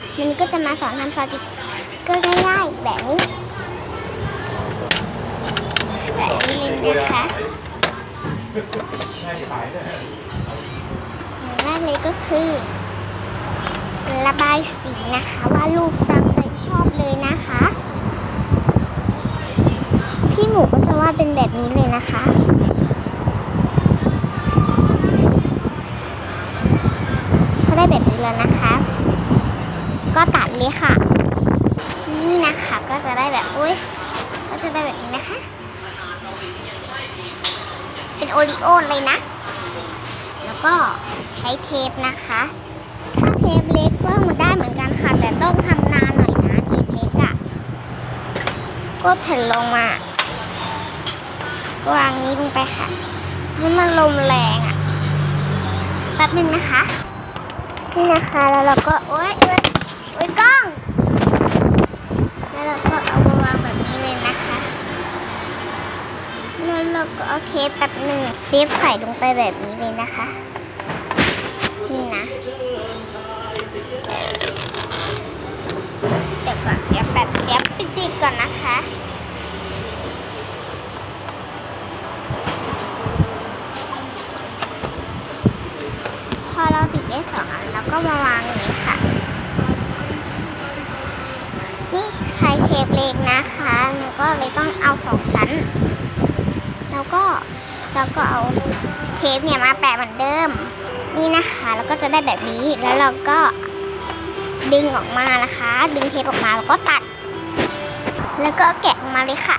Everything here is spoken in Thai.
วันนี้ก็จะมาสอนทำสติกเกอร์ง่ายๆแบบนี้ แบบนี้เลยนะคะอย่างแรกเลยก็คือ ระบายสีนะคะ ว่าดรูปตามใจชอบเลยนะคะ พี่หมูก็จะวาดเป็นแบบนี้เลยนะคะพอได้แบบนี้แล้วนะคะ ก็ตัดเลยค่ะ นี่นะคะก็จะได้แบบอุ้ยก็จะได้แบบนี้นะคะ เป็นโอริโอเลยนะ แล้วก็ใช้เทปนะคะ ถ้าเทปเล็กก็มันได้เหมือนกันค่ะ แต่ต้องทำนานหน่อยนะเทปเล็กอะ่ะก็แผ่นลงมาวางนี้ลงไปค่ะให้มันลมแรงอะ่ะแป๊บนึงนะคะ นี่นะคะแล้วเราก็โอ๊ยโอ๊ยโอ๊ยกล้อง แล้วเราก็เอามาวางแบบนี้เลยนะคะ ก็เอเทปแบบหนึ่งเซฟใส่ลงไปแบบนี้เลยนะคะ นี่นะเดี๋ยวก่อนเดี๋ยวแป๊บเดี๋ยวปิดก่อนนะคะพอเราติดได้สองอันเราก็มาวางอย่างนี้ค่ะ นี่ใช้เทปเล็กนะคะหนูก็เลยต้องเอาสองชั้น แล้วก็แล้วก็เอาเทปเนี่ยมาแปะเหมือนเดิม นี่นะคะแล้วก็จะได้แบบนี้แล้วเราก็ดึงออกมานะคะ ดึงเทปออกมาแล้วก็ตัด แล้วก็แกะออกมาเลยค่ะ